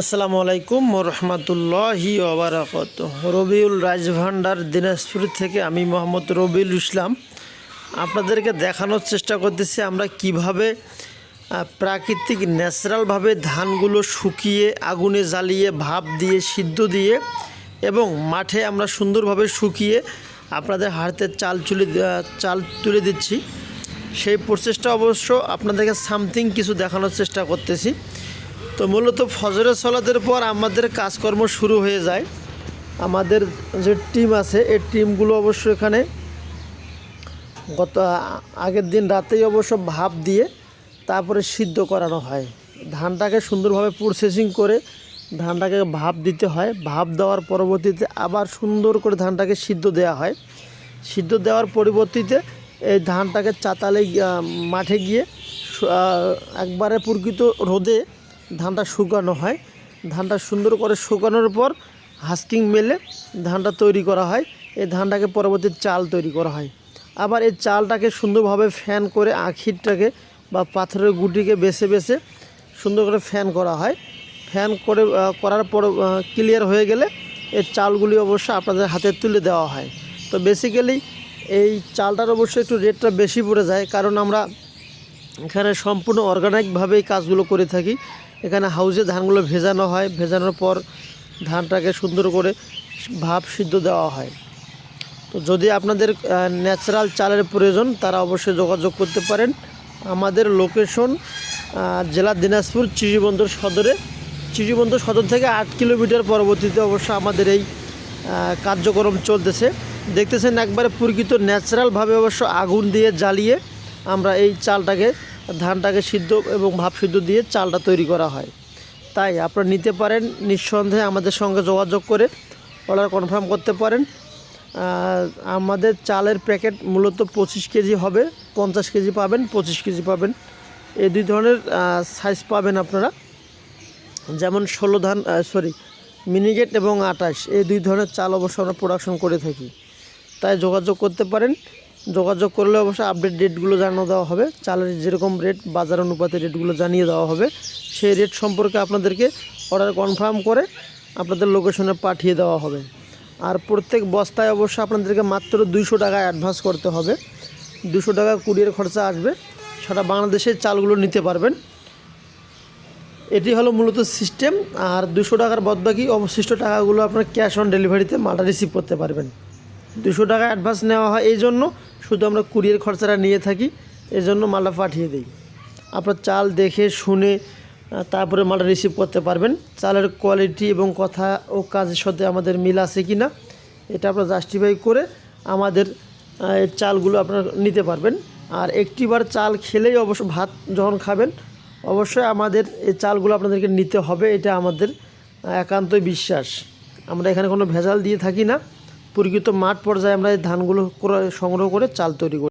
আসসালামু আলাইকুম রহমতুল্লাহি ওবরাকত রবিউল রাজভান্ডার দিনাজপুর থেকে আমি মোহাম্মদ রবিউল ইসলাম। আপনাদেরকে দেখানোর চেষ্টা করতেছি আমরা কীভাবে প্রাকৃতিক ন্যাচারালভাবে ধানগুলো শুকিয়ে, আগুনে জ্বালিয়ে, ভাপ দিয়ে, সিদ্ধ দিয়ে এবং মাঠে আমরা সুন্দরভাবে শুকিয়ে আপনাদের হাতে চাল চুলে চাল তুলে দিচ্ছি। সেই প্রচেষ্টা অবশ্য আপনাদেরকে সামথিং কিছু দেখানোর চেষ্টা করতেছি। তো মূলত ফজরের সলাদের পর আমাদের কাজকর্ম শুরু হয়ে যায়। আমাদের যে টিম আছে, এই টিমগুলো অবশ্য এখানে গত আগের দিন রাতেই অবশ্য ভাপ দিয়ে তারপরে সিদ্ধ করানো হয়। ধানটাকে সুন্দরভাবে প্রসেসিং করে ধানটাকে ভাপ দিতে হয়। ভাপ দেওয়ার পরবর্তীতে আবার সুন্দর করে ধানটাকে সিদ্ধ দেওয়া হয়। সিদ্ধ দেওয়ার পরিবর্তিতে এই ধানটাকে চাতালে মাঠে গিয়ে একবারে প্রকৃত রোদে ধানটা শুকানো হয়। ধানটা সুন্দর করে শুকানোর পর হাস্কিং মেলে ধানটা তৈরি করা হয়। এই ধানটাকে পরবর্তী চাল তৈরি করা হয়। আবার এই চালটাকে সুন্দরভাবে ফ্যান করে আখিরটাকে বা পাথরের গুটিকে বেছে বেছে সুন্দর করে ফ্যান করা হয়। ফ্যান করে করার পর ক্লিয়ার হয়ে গেলে এই চালগুলি অবশ্য আপনাদের হাতে তুলে দেওয়া হয়। তো বেসিক্যালি এই চালটার অবশ্যই একটু রেটটা বেশি পড়ে যায়। কারণ আমরা এখানে সম্পূর্ণ অর্গানিকভাবেই কাজগুলো করে থাকি। এখানে হাউজে ধানগুলো ভেজানো হয়। ভেজানোর পর ধানটাকে সুন্দর করে ভাপ সিদ্ধ দেওয়া হয়। তো যদি আপনাদের ন্যাচারাল চালের প্রয়োজন, তারা অবশ্যই যোগাযোগ করতে পারেন। আমাদের লোকেশন জেলা দিনাজপুর চিড়িবন্দর সদরে। চিড়িবন্দর সদর থেকে আট কিলোমিটার পরবর্তীতে অবশ্য আমাদের এই কার্যক্রম চলতেছে। দেখতেছেন একবারে প্রকৃত ন্যাচারালভাবে অবশ্য আগুন দিয়ে জ্বালিয়ে আমরা এই চালটাকে, ধানটাকে সিদ্ধ এবং ভাপ সিদ্ধ দিয়ে চালটা তৈরি করা হয়। তাই আপনারা নিতে পারেন, নিঃসন্দেহে আমাদের সঙ্গে যোগাযোগ করে অর্ডার কনফার্ম করতে পারেন। আমাদের চালের প্যাকেট মূলত পঁচিশ কেজি হবে, পঞ্চাশ কেজি পাবেন, পঁচিশ কেজি পাবেন। এই দুই ধরনের সাইজ পাবেন আপনারা। যেমন ষোলো ধান সরি মিনিগেট এবং আটাশ এই দুই ধরনের চাল অবশ্য আমরা প্রোডাকশন করে থাকি। তাই যোগাযোগ করতে পারেন। যোগাযোগ করলে অবশ্যই আপডেট রেটগুলো জানিয়ে দেওয়া হবে। চালের যেরকম রেট বাজার অনুপাতে রেটগুলো জানিয়ে দেওয়া হবে। সেই রেট সম্পর্কে আপনাদেরকে অর্ডার কনফার্ম করে আপনাদের লোকেশনে পাঠিয়ে দেওয়া হবে। আর প্রত্যেক বস্তায় অবশ্য আপনাদেরকে মাত্র দুইশো টাকা অ্যাডভান্স করতে হবে। দুশো টাকা কুরিয়ার খরচা আসবে। সারা বাংলাদেশের চালগুলো নিতে পারবেন। এটি হলো মূলত সিস্টেম আর দুশো টাকার বদবাকি অবশিষ্ট টাকাগুলো আপনার ক্যাশ অন ডেলিভারিতে মালটা রিসিভ করতে পারবেন। দুশো টাকা অ্যাডভান্স নেওয়া হয়। এই জন্য শুধু আমরা কুরিয়ার খরচাটা নিয়ে থাকি এই জন্য মালটা পাঠিয়ে দিই। আপনার চাল দেখে, শুনে তারপরে মালটা রিসিভ করতে পারবেন। চালের কোয়ালিটি এবং কথা ও কাজের সাথে আমাদের মিল আছে কি না এটা আপনার জাস্টিফাই করে আমাদের চালগুলো আপনার নিতে পারবেন। আর একটিবার চাল খেলেই অবশ্য ভাত যখন খাবেন, অবশ্যই আমাদের এই চালগুলো আপনাদেরকে নিতে হবে, এটা আমাদের একান্তই বিশ্বাস। আমরা এখানে কোনো ভেজাল দিয়ে থাকি না। প্রকৃত মাঠ পর্যায়ে আমরা এই ধানগুলো সংগ্রহ করে চাল তৈরি করি।